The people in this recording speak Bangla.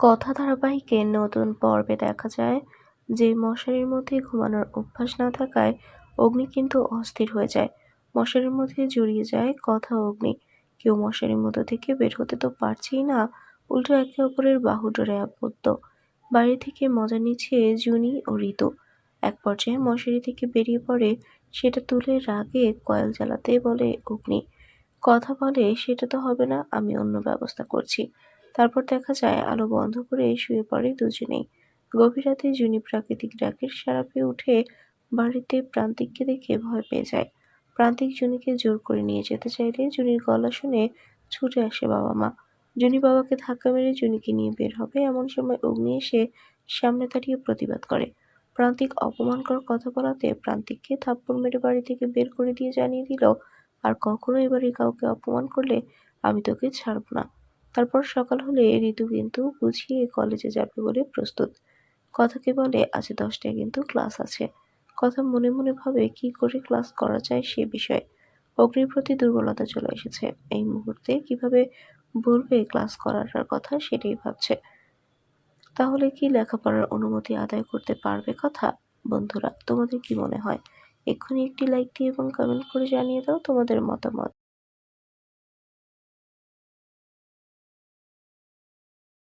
কথা ধারাবাহিকে নতুন পর্বে দেখা যায়, যে মশারির মধ্যে ঘুমানোর অভ্যাস না থাকায় অগ্নি কিন্তু অস্থির হয়ে যায়। মশারির মধ্যে জড়িয়ে যায় কথা অগ্নি। কেউ মশারির মধ্যে থেকে বের হতে তো পারছেই না, উল্টো একে অপরের বাহু ডোরে আবদ্ধ। বাড়ি থেকে মজা নিচ্ছে জুনি ও ঋতু। এক পর্যায়ে মশারি থেকে বেরিয়ে পড়ে, সেটা তুলে রাগে কয়েল জ্বালাতে বলে অগ্নি। কথা বলে, সেটা তো হবে না, আমি অন্য ব্যবস্থা করছি। তারপর দেখা যায় আলো বন্ধ করে শুয়ে পড়ে দুজনেই। গভীর রাতে জুনি প্রাকৃতিক ডাকের সাড়া পেয়ে উঠে বাড়িতে প্রান্তিককে দেখে ভয় পেয়ে যায়। প্রান্তিক জুনিকে জোর করে নিয়ে যেতে চাইলে জুনির গলা শুনে ছুটে আসে বাবা মা। জুনি বাবাকে ধাক্কা মেরে জুনিকে নিয়ে বের হবে এমন সময় অগ্নি এসে সামনে দাঁড়িয়ে প্রতিবাদ করে। প্রান্তিক অপমানকর কথা বলাতে প্রান্তিককে থাপ্পড় মেরে বাড়ি থেকে বের করে দিয়ে জানিয়ে দিল, আর কখনো এবারে কাউকে অপমান করলে আমি তোকে ছাড়ব না। তারপর সকাল হলে ঋতু কিন্তু বুঝিয়ে কলেজে যাবে বলে প্রস্তুত। কথাকে বলে, আজ দশটায় কিন্তু ক্লাস আছে। কথা মনে মনে ভাবে কি করে ক্লাস করা যায় সে বিষয়ে। অগ্নির প্রতি দুর্বলতা চলে এসেছে। এই মুহূর্তে কীভাবে বলবে ক্লাস করার কথা সেটাই ভাবছে। তাহলে কি লেখাপড়ার অনুমতি আদায় করতে পারবে কথা? বন্ধুরা, তোমাদের কি মনে হয়? এক্ষুনি একটি লাইক দিয়ে এবং কমেন্ট করে জানিয়ে দাও তোমাদের মতামত।